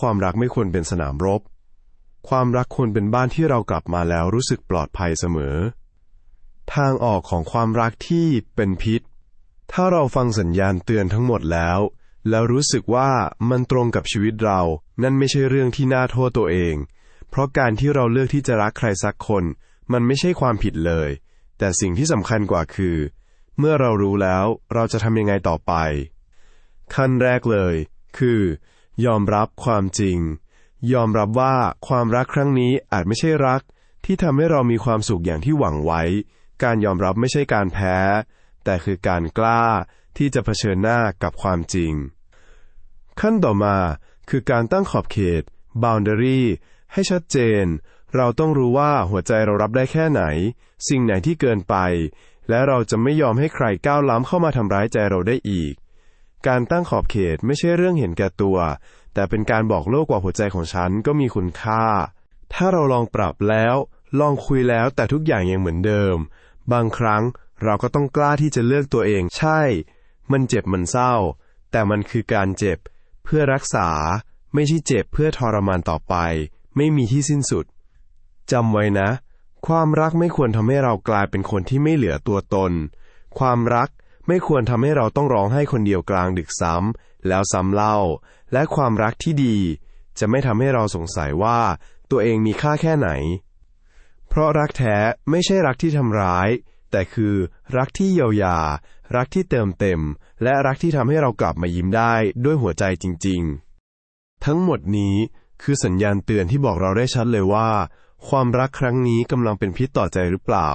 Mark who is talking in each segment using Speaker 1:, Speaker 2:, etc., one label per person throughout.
Speaker 1: ความรักไม่ควรเป็นสนามรบ ความรักควรเป็นบ้านที่เรากลับมาแล้วรู้สึกปลอดภัยเสมอ ทางออกของความรักที่เป็นพิษ ถ้าเราฟังสัญญาณเตือนทั้งหมดแล้ว แล้วรู้สึกว่ามันตรงกับชีวิตเรา นั่นไม่ใช่เรื่องที่น่าโทษตัวเอง เพราะการที่เราเลือกที่จะรักใครสักคน มันไม่ใช่ความผิดเลย แต่สิ่งที่สำคัญกว่าคือ เมื่อเรารู้แล้วเราจะทำยังไงต่อไปขั้นแรกเลย คือ ยอมรับความจริง ยอมรับว่าความรักครั้งนี้อาจไม่ใช่รัก ที่ทำให้เรามีความสุขอย่างที่หวังไว้ การยอมรับไม่ใช่การแพ้ แต่คือการกล้าที่จะเผชิญหน้ากับความจริง ขั้นต่อมาคือการตั้งขอบเขต boundary ให้ชัดเจน เราต้องรู้ว่าหัวใจเรารับได้แค่ไหน สิ่งไหนที่เกินไป และเราจะไม่ยอมให้ใครก้าวล้ำเข้ามาทำร้ายใจเราได้อีก การตั้งขอบเขตไม่ใช่เรื่องเห็นแก่ตัว แต่เป็นการบอกโลกว่าหัวใจของฉันก็มีคุณค่า ถ้าเราลองปรับแล้ว ลองคุยแล้วแต่ทุกอย่างยังเหมือนเดิม บางครั้งเราก็ต้องกล้าที่จะเลือกตัวเองใช่ มันเจ็บมันเศร้า แต่มันคือการเจ็บ เพื่อรักษา ไม่ใช่เจ็บเพื่อทรมานต่อไป ไม่มีที่สิ้นสุดจำไว้นะ ความรักไม่ควรทำให้เรากลายเป็นคนที่ไม่เหลือตัวตน ความรัก ไม่ควรทำให้เราต้องร้องไห้คนเดียวกลางดึกซ้ำแล้วซ้ำเล่า และความรักที่ดี จะไม่ทำให้เราสงสัยว่า ตัวเองมีค่าแค่ไหน เพราะรักแท้ไม่ใช่รักที่ทำร้าย แต่คือรักที่เยียวยา รักที่เติมเต็ม และรักที่ทำให้เรากลับมายิ้มได้ด้วยหัวใจจริง ๆ ทั้งหมดนี้คือสัญญาณเตือนที่บอกเราได้ชัดเลยว่า ความรักครั้งนี้กำลังเป็นพิษต่อใจหรือเปล่า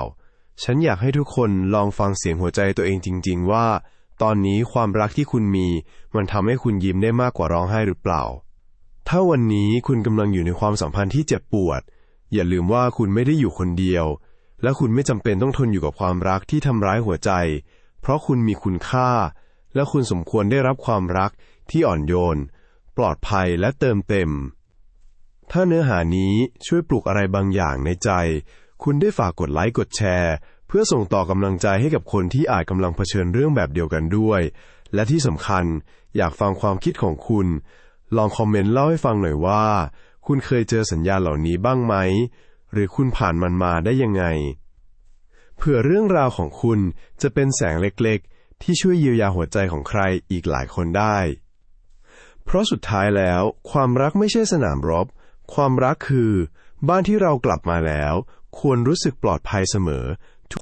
Speaker 1: ฉันอยากให้ทุกคนลองฟังเสียงหัวใจตัวเองจริง ๆ ว่า ตอนนี้ความรักที่คุณมี มันทำให้คุณยิ้มได้มากกว่าร้องไห้หรือเปล่า ถ้าวันนี้คุณกำลังอยู่ในความสัมพันธ์ที่เจ็บปวด อย่าลืมว่าคุณไม่ได้อยู่คนเดียว และคุณไม่จำเป็นต้องทนอยู่กับความรักที่ทำร้ายหัวใจ เพราะคุณมีคุณค่า และคุณสมควรได้รับความรักที่อ่อนโยน ปลอดภัยและเติมเต็ม ถ้าเนื้อหานี้ช่วยปลุกอะไรบางอย่างในใจ คุณได้ฝากกดไลค์กดแชร์ เพื่อส่งต่อกำลังใจให้กับคนที่อาจกำลังเผชิญเรื่องแบบเดียวกันด้วย และที่สำคัญอยากฟังความคิดของคุณ ลองคอมเมนต์เล่าให้ฟังหน่อยว่า คุณเคยเจอสัญญาณเหล่านี้บ้างไหม หรือคุณผ่านมันมาได้ยังไง เผื่อเรื่องราวของคุณจะเป็นแสงเล็กๆ ที่ช่วยเยียวยาหัวใจของใครอีกหลายคนได้ เพราะสุดท้ายแล้ว ความรักไม่ใช่สนามรบ ความรักคือ บ้านที่เรากลับมาแล้ว ควรรู้สึกปลอดภัยเสมอ